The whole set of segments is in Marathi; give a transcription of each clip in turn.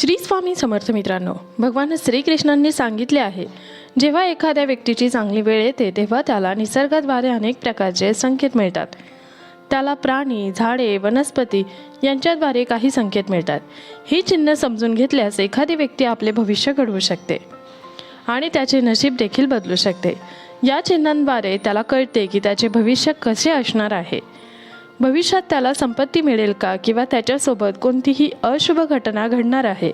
श्री स्वामी समर्थ मित्रांनो भगवान श्रीकृष्णांनी सांगितले आहे जेव्हा एखाद्या व्यक्तीची चांगली वेळ येते तेव्हा त्याला निसर्गाद्वारे अनेक प्रकारचे संकेत मिळतात. त्याला प्राणी झाडे वनस्पती यांच्याद्वारे काही संकेत मिळतात. ही चिन्ह समजून घेतल्यास एखादी व्यक्ती आपले भविष्य घडवू शकते आणि त्याचे नशीब देखील बदलू शकते. या चिन्हांद्वारे त्याला कळते की त्याचे भविष्य कसे असणार आहे. भविष्यात त्याला संपत्ती मिळेल का किंवा त्याच्यासोबत कोणतीही अशुभ घटना घडणार आहे?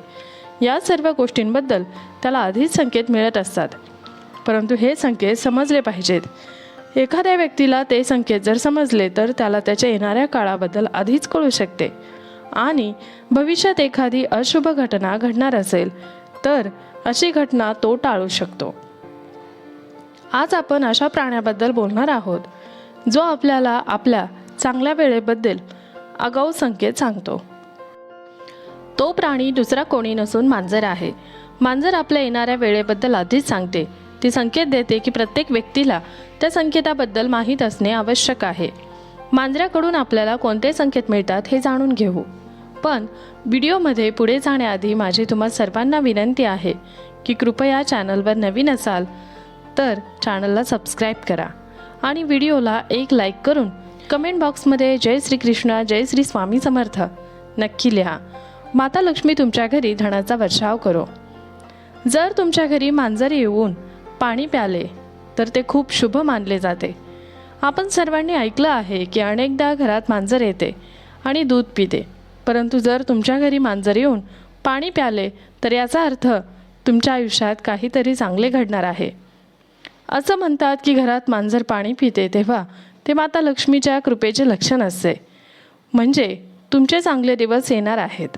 या सर्व गोष्टींबद्दल त्याला आधीच संकेत मिळत असतात. परंतु हे संकेत समजले पाहिजेत. एखाद्या व्यक्तीला ते संकेत जर समजले तर त्याला त्याच्या येणाऱ्या काळाबद्दल आधीच कळू शकते. आणि भविष्यात एखादी अशुभ घटना घडणार असेल तर अशी घटना तो टाळू शकतो. आज आपण अशा प्राण्याबद्दल बोलणार आहोत जो आपल्याला आपल्या चांगल्या वेळेबद्दल आगाऊ संकेत सांगतो. तो प्राणी दुसरा कोणी नसून मांजर आहे. मांजर आपल्या येणाऱ्या वेळेबद्दल आधीच सांगते. ती संकेत देते की प्रत्येक व्यक्तीला त्या संकेताबद्दल माहीत असणे आवश्यक आहे. मांजराकडून आपल्याला कोणते संकेत मिळतात हे जाणून घेऊ. पण व्हिडिओमध्ये पुढे जाण्याआधी माझी तुम्हा सर्वांना विनंती आहे की कृपया चॅनलवर नवीन असाल तर चॅनलला सबस्क्राईब करा आणि व्हिडिओला एक लाईक करून कमेंट बॉक्समध्ये जय श्रीकृष्ण जय श्री स्वामी समर्थ. नक्की लिहा. माता लक्ष्मी तुमच्या घरी धनाचा वर्षाव करो. जर तुमच्या घरी मांजर येऊन पाणी प्याले तर ते खूप शुभ मानले जाते. आपण सर्वांनी ऐकलं आहे की अनेकदा घरात मांजर येते आणि दूध पिते. परंतु जर तुमच्या घरी मांजर येऊन पाणी प्याले तर याचा अर्थ तुमच्या आयुष्यात काहीतरी चांगले घडणार आहे. असं म्हणतात की घरात मांजर पाणी पिते तेव्हा ते माता लक्ष्मीच्या कृपेचे लक्षण असते म्हणजे तुमचे चांगले दिवस येणार आहेत.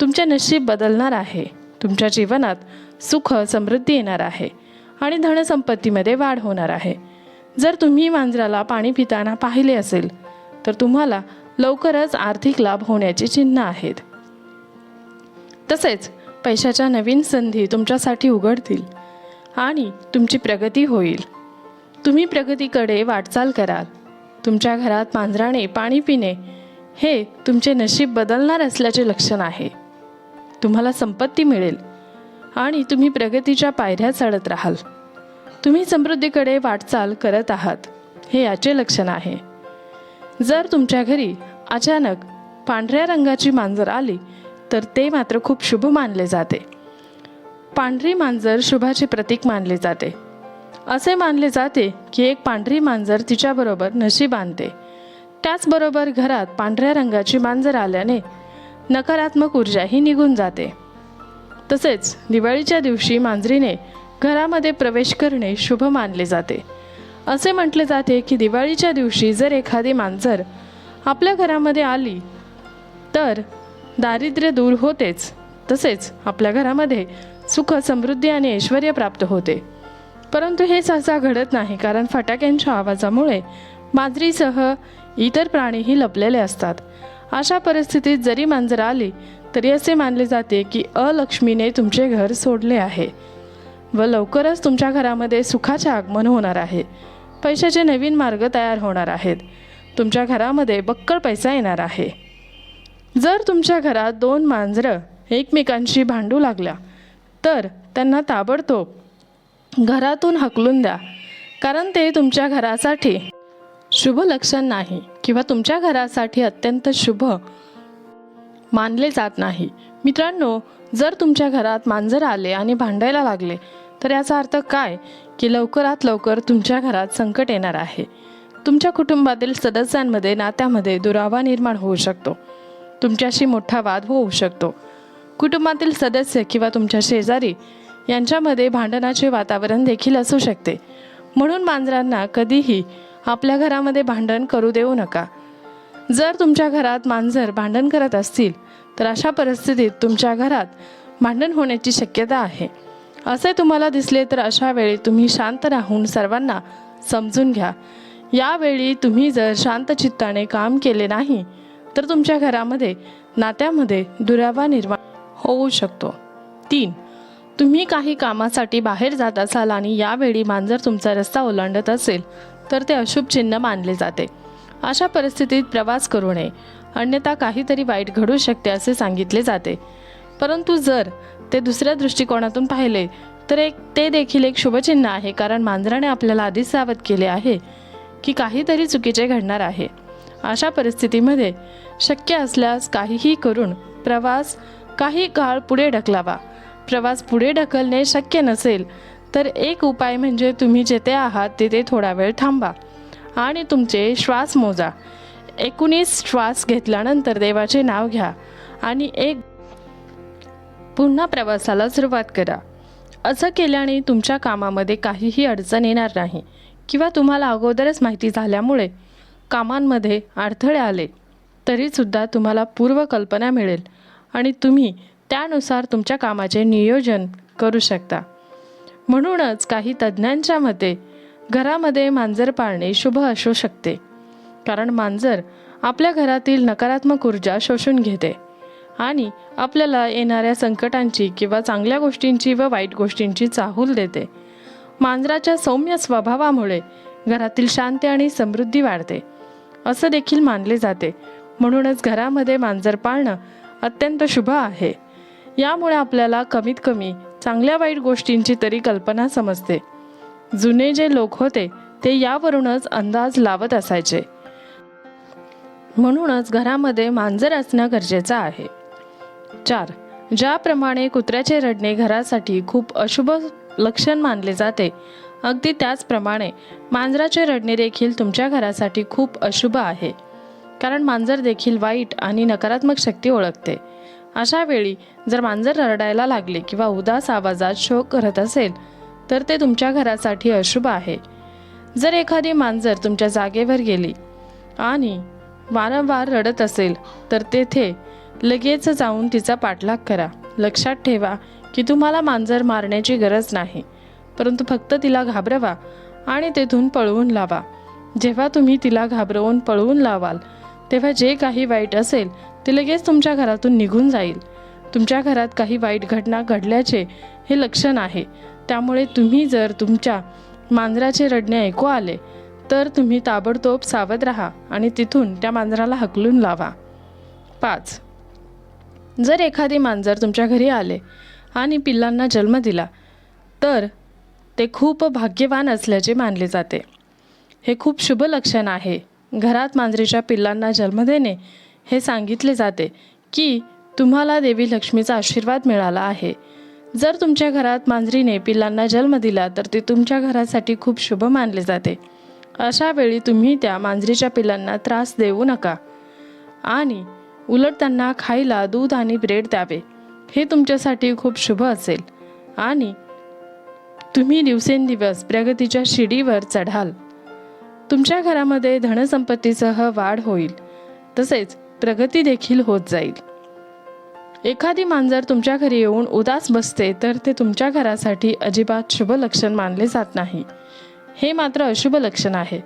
तुमचे नशीब बदलणार आहे. तुमच्या जीवनात सुख समृद्धी येणार आहे आणि धनसंपत्तीमध्ये वाढ होणार आहे. जर तुम्ही मांजराला पाणी पिताना पाहिले असेल तर तुम्हाला लवकरच आर्थिक लाभ होण्याची चिन्ह आहेत. तसेच पैशाच्या नवीन संधी तुमच्यासाठी उघडतील आणि तुमची प्रगती होईल. तुम्ही प्रगतीकडे वाटचाल कराल. तुमच्या घरात मांजराने पाणी पिणे हे तुमचे नशीब बदलणार असल्याचे लक्षण आहे. तुम्हाला संपत्ती मिळेल आणि तुम्ही प्रगतीच्या पायऱ्या चढत राहाल. तुम्ही समृद्धीकडे वाटचाल करत आहात हे याचे लक्षण आहे. जर तुमच्या घरी अचानक पांढऱ्या रंगाची मांजर आली तर ते मात्र खूप शुभ मानले जाते. पांढरी मांजर शुभाचे प्रतीक मानले जाते. असे मानले जाते की एक पांढरी मांजर तिच्याबरोबर नशीब आणते. त्याचबरोबर घरात पांढऱ्या रंगाची मांजर आल्याने नकारात्मक ऊर्जाही निघून जाते. तसेच दिवाळीच्या दिवशी मांजरीने घरामध्ये प्रवेश करणे शुभ मानले जाते. असे म्हटले जाते की दिवाळीच्या दिवशी जर एखादी मांजर आपल्या घरामध्ये आली तर दारिद्र्य दूर होतेच. तसेच आपल्या घरामध्ये सुख समृद्धी आणि ऐश्वर प्राप्त होते. परंतु हे सहसा घडत नाही कारण फटाक्यांच्या आवाजामुळे मांजरीसह इतर प्राणीही लपलेले असतात. अशा परिस्थितीत जरी मांजर आली तरी असे मानले जाते की अलक्ष्मीने तुमचे घर सोडले आहे व लवकरच तुमच्या घरामध्ये सुखाचे आगमन होणार आहे. पैशाचे नवीन मार्ग तयार होणार आहेत. तुमच्या घरामध्ये बक्कळ पैसा येणार आहे. जर तुमच्या घरात दोन मांजरं एकमेकांशी भांडू लागल्या तर त्यांना ताबडतोब घरातून हकलून द्या कारण ते तुमच्या घरासाठी शुभ लक्षण नाही किंवा तुमच्या घरासाठी अत्यंत शुभ मानले जात नाही. मित्रांनो जर तुमच्या घरात मांजर आले आणि भांडायला लागले तर याचा अर्थ काय? की लवकरात लवकर तुमच्या घरात संकट येणार आहे. तुमच्या कुटुंबातील सदस्यांमध्ये नात्यामध्ये दुरावा निर्माण होऊ शकतो. तुमच्याशी मोठा वाद होऊ शकतो. कुटुंबातील सदस्य किंवा तुमच्या शेजारी यांच्यामध्ये भांडणाचे वातावरण देखील असू शकते. म्हणून मांजरांना कधीही आपल्या घरामध्ये भांडण करू देऊ नका. जर तुमच्या घरात मांजर भांडण करत असतील तर अशा परिस्थितीत तुमच्या घरात भांडण होण्याची शक्यता आहे. असे तुम्हाला दिसले तर अशा वेळी तुम्ही शांत राहून सर्वांना समजून घ्या. यावेळी तुम्ही जर शांत चित्ताने काम केले नाही तर तुमच्या घरामध्ये नात्यामध्ये दुरावा निर्माण होऊ शकतो. तीन तुम्ही काही कामासाठी बाहेर जात असाल आणि यावेळी मांजर तुमचा रस्ता ओलांडत असेल तर ते अशुभ चिन्ह मानले जाते. अशा परिस्थितीत प्रवास करू नये. अन्यथा काहीतरी वाईट घडू शकते असे सांगितले जाते. परंतु जर ते दुसऱ्या दृष्टिकोनातून पाहिले तर एक ते देखील एक शुभचिन्ह आहे कारण मांजराने आपल्याला आधीच सावध केले आहे की काहीतरी चुकीचे घडणार आहे. अशा परिस्थितीमध्ये शक्य असल्यास काहीही करून प्रवास काही काळ पुढे ढकलावा. प्रवास पुढे ढकलणे शक्य नसेल तर एक उपाय म्हणजे तुम्ही जेथे आहात तिथे थोडा वेळ थांबा आणि तुमचे श्वास मोजा. एकोणीस श्वास घेतल्यानंतर देवाचे नाव घ्या आणि एक पुन्हा प्रवासाला सुरुवात करा. असं केल्याने तुमच्या कामामध्ये काहीही अडचण येणार नाही किंवा तुम्हाला अगोदरच माहिती झाल्यामुळे कामांमध्ये अडथळे आले तरीसुद्धा तुम्हाला पूर्वकल्पना मिळेल आणि तुम्ही त्यानुसार तुमच्या कामाचे नियोजन करू शकता. म्हणूनच काही तज्ज्ञांच्या मते घरामध्ये मांजर पाळणे शुभ असू शकते. कारण मांजर आपल्या घरातील नकारात्मक ऊर्जा शोषून घेते आणि आपल्याला येणाऱ्या संकटांची किंवा चांगल्या गोष्टींची व वाईट गोष्टींची चाहूल देते. मांजराच्या सौम्य स्वभावामुळे घरातील शांती आणि समृद्धी वाढते. असं देखील मानले जाते. म्हणूनच घरामध्ये मांजर पाळणं अत्यंत शुभ आहे. यामुळे आपल्याला कमीत कमी चांगल्या वाईट गोष्टींची तरी कल्पना समजते. जुने जे लोक होते ते यावरूनच अंदाज लावत असायचे. म्हणूनच घरामध्ये मांजर असणं गरजेचं आहे. चार ज्याप्रमाणे कुत्र्याचे रडणे घरासाठी खूप अशुभ लक्षण मानले जाते अगदी त्याचप्रमाणे मांजराचे रडणे देखील तुमच्या घरासाठी खूप अशुभ आहे. कारण मांजर देखील वाईट आणि नकारात्मक शक्ती ओळखते. अशा वेळी जर मांजर रडायला लागले किंवा उदास आवाजात शोक करत असेल तर ते तुमच्या घरासाठी अशुभ आहे. जर एखादी मांजर तुमच्या जागेवर गेली आणि वारंवार रडत असेल तर तेथे लगेच जाऊन तिचा पाठलाग करा. लक्षात ठेवा की तुम्हाला मांजर मारण्याची गरज नाही परंतु फक्त तिला घाबरवा आणि तेथून पळवून लावा. जेव्हा तुम्ही तिला घाबरवून पळवून लावाल तेव्हा जे काही वाईट असेल ते लगेच तुमच्या घरातून निघून जाईल. तुमच्या घरात काही वाईट घटना घडल्याचे हे लक्षण आहे. त्यामुळे तुम्ही जर तुमच्या मांजराचे रडणे ऐकू आले तर तुम्ही ताबडतोब सावध राहा आणि तिथून त्या मांजराला हकलून लावा. पाच. जर एखादी मांजर तुमच्या घरी आले आणि पिल्लांना जन्म दिला तर ते खूप भाग्यवान असल्याचे मानले जाते. हे खूप शुभ लक्षण आहे. घरात मांजरीच्या पिल्लांना जन्म देणे हे सांगितले जाते की तुम्हाला देवी लक्ष्मीचा आशीर्वाद मिळाला आहे. जर तुमच्या घरात मांजरीने पिल्लांना जन्म दिला तर ते तुमच्या घरासाठी खूप शुभ मानले जाते. अशा वेळी तुम्ही त्या मांजरीच्या पिल्लांना त्रास देऊ नका. आणि उलट त्यांना खायला दूध आणि ब्रेड द्यावे. हे तुमच्यासाठी खूप शुभ असेल. आणि तुम्ही दिवसेंदिवस प्रगतीच्या शिडीवर चढाल. तुमच्या घरामध्ये धनसंपत्तीसह वाढ होईल. तसेच प्रगती देखील होत जाईल. एखादी मांजर तुमच्या घरी येऊन उदास बसते तर ते तुमच्या घरासाठी अजिबात शुभ लक्षण मानले जात नाही. हे मात्र अशुभ लक्षण आहे.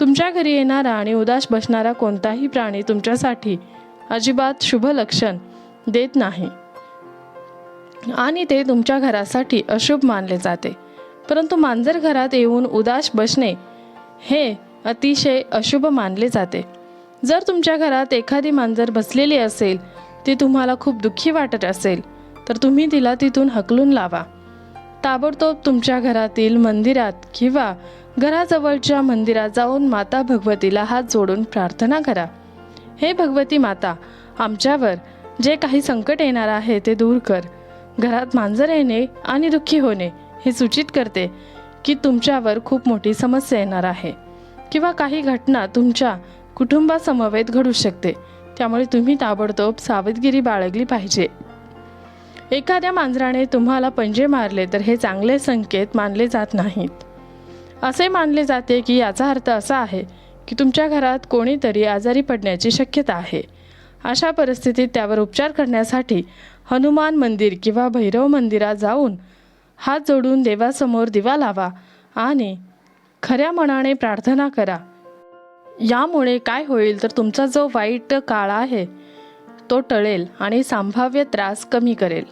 तुमच्या घरी येणारा आणि उदास बसणारा कोणताही प्राणी तुमच्यासाठी अजिबात शुभ लक्षण देत नाही. आणि ते तुमच्या घरासाठी अशुभ मानले जाते. परंतु मांजर घरात येऊन उदास बसणे हे अतिशय अशुभ मानले जाते. जर तुमच्या घरात एखादी मांजर बसलेली असेल ती तुम्हाला खूप दुःखी वाटत असेल तर तुम्ही तिला तिथून हकलून लावा. ताबडतोब तुमच्या घरातील मंदिरात किंवा घराजवळच्या मंदिरात जाऊन माता भगवतीला हात जोडून प्रार्थना करा. हे भगवती माता आमच्यावर जे काही संकट येणार आहे ते दूर कर. घरात मांजर येणे आणि दुःखी होणे हे सूचित करते की तुमच्यावर खूप मोठी समस्या येणार आहे. किंवा काही घटना तुमच्या कुटुंबासमवेत घडू शकते. त्यामुळे तुम्ही ताबडतोब सावधगिरी बाळगली पाहिजे. एखाद्या मांजराने तुम्हाला पंजे मारले तर हे चांगले संकेत मानले जात नाहीत. असे मानले जाते की याचा अर्थ असा आहे की तुमच्या घरात कोणीतरी आजारी पडण्याची शक्यता आहे. अशा परिस्थितीत त्यावर उपचार करण्यासाठी हनुमान मंदिर किंवा भैरव मंदिरात जाऊन हात जोडून देवासमोर दिवा लावा आणि खऱ्या मनाने प्रार्थना करा. यामुळे काय होईल तर तुमचा जो वाईट काळ आहे तो टळेल आणि संभाव्य त्रास कमी करेल.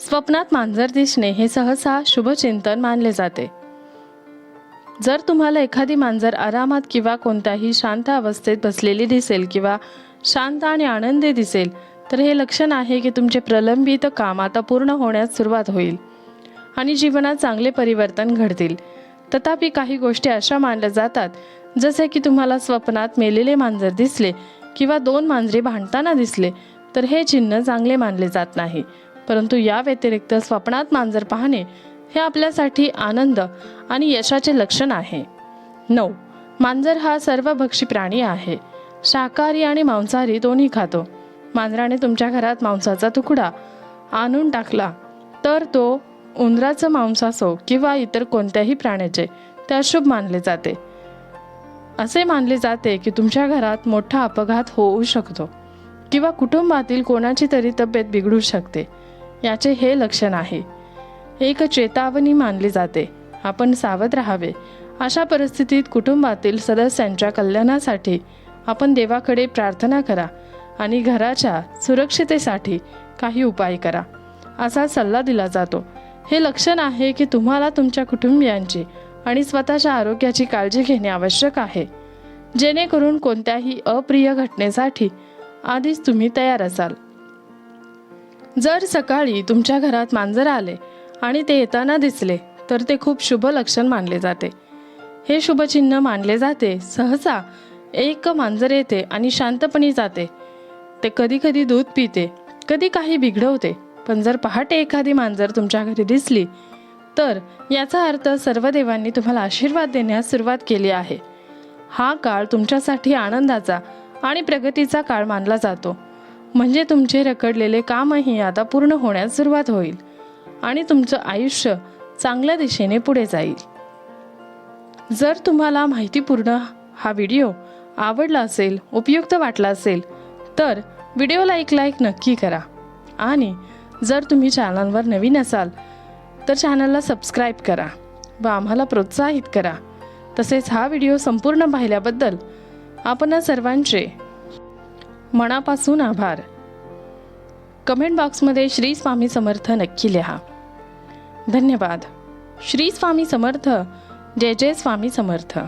स्वप्नात मांजर दिसणे हे सहसा शुभचिंतन मानले जाते. जर तुम्हाला एखादी मांजर आरामात किंवा कोणत्याही शांत अवस्थेत बसलेली दिसेल किंवा शांत आणि आनंदी दिसेल तर हे लक्षण आहे की तुमचे प्रलंबित काम आता पूर्ण होण्यास सुरुवात होईल आणि जीवनात चांगले परिवर्तन घडतील. तथापि काही गोष्टी अशा मानल्या जातात जसे की तुम्हाला स्वप्नात मेलेले मांजर दिसले किंवा दोन मांजरे भांडताना दिसले तर हे चिन्ह चांगले मानले जात नाही. परंतु या व्यतिरिक्त स्वप्नात मांजर पाहणे हे आपल्यासाठी आनंद आणि यशाचे लक्षण आहे. नऊ. मांजर हा सर्वभक्षी प्राणी आहे. शाकाहारी आणि मांसाहारी दोन्ही खातो. मांजराने तुमच्या घरात मांसाचा तुकडा आणून टाकला तर तो उंदराचं मांस असो किंवा इतर कोणत्याही प्राण्याचे ते अशुभ मानले जाते. असे मानले जाते की तुमच्या घरात मोठा अपघात होऊ शकतो किंवा कुटुंबातील कोणाची तरी तब्येत बिघडू शकते याचे हे लक्षण आहे. एक चेतावणी मानली जाते आपण सावध राहावे. अशा परिस्थितीत कुटुंबातील सदस्यांच्या कल्याणासाठी आपण देवाकडे प्रार्थना करा आणि घराच्या सुरक्षितेसाठी काही उपाय करा असा सल्ला दिला जातो. हे लक्षण आहे की तुम्हाला तुमच्या कुटुंबियांची आणि स्वतःच्या आरोग्याची काळजी घेणे आवश्यक आहे. जेणेकरून कोणत्याही अप्रिय घटनेसाठी आधीच तुम्ही तयार असाल. जर सकाळी तुमच्या घरात मांजर आले आणि ते येताना दिसले तर ते खूप शुभ लक्षण मानले जाते. हे शुभचिन्ह मानले जाते. सहसा एक मांजर येते आणि शांतपणे जाते. ते कधी कधी दूध पिते कधी काही बिघडवते पण जर पहाटे एखादी मांजर तुमच्या घरी दिसली तर याचा अर्थ सर्व देवांनी तुम्हाला आशीर्वाद देण्यास सुरुवात केली आहे. हा काळ तुमच्यासाठी आनंदाचा आणि प्रगतीचा काळ मानला जातो. म्हणजे तुमचे रखडलेले कामही आता पूर्ण होण्यास सुरुवात होईल आणि तुमचं आयुष्य चांगल्या दिशेने पुढे जाईल. जर तुम्हाला माहितीपूर्ण हा व्हिडिओ आवडला असेल उपयुक्त वाटला असेल तर व्हिडिओला एक लाईक नक्की करा आणि जर तुम्ही चॅनलवर नवीन असाल तर चॅनलला सबस्क्राईब करा व आम्हाला प्रोत्साहित करा. तसेच हा व्हिडिओ संपूर्ण पाहिल्याबद्दल आपण सर्वांचे मनापासून आभार. कमेंट बॉक्समध्ये श्री स्वामी समर्थ नक्की लिहा. धन्यवाद. श्री स्वामी समर्थ. जय जय स्वामी समर्थ.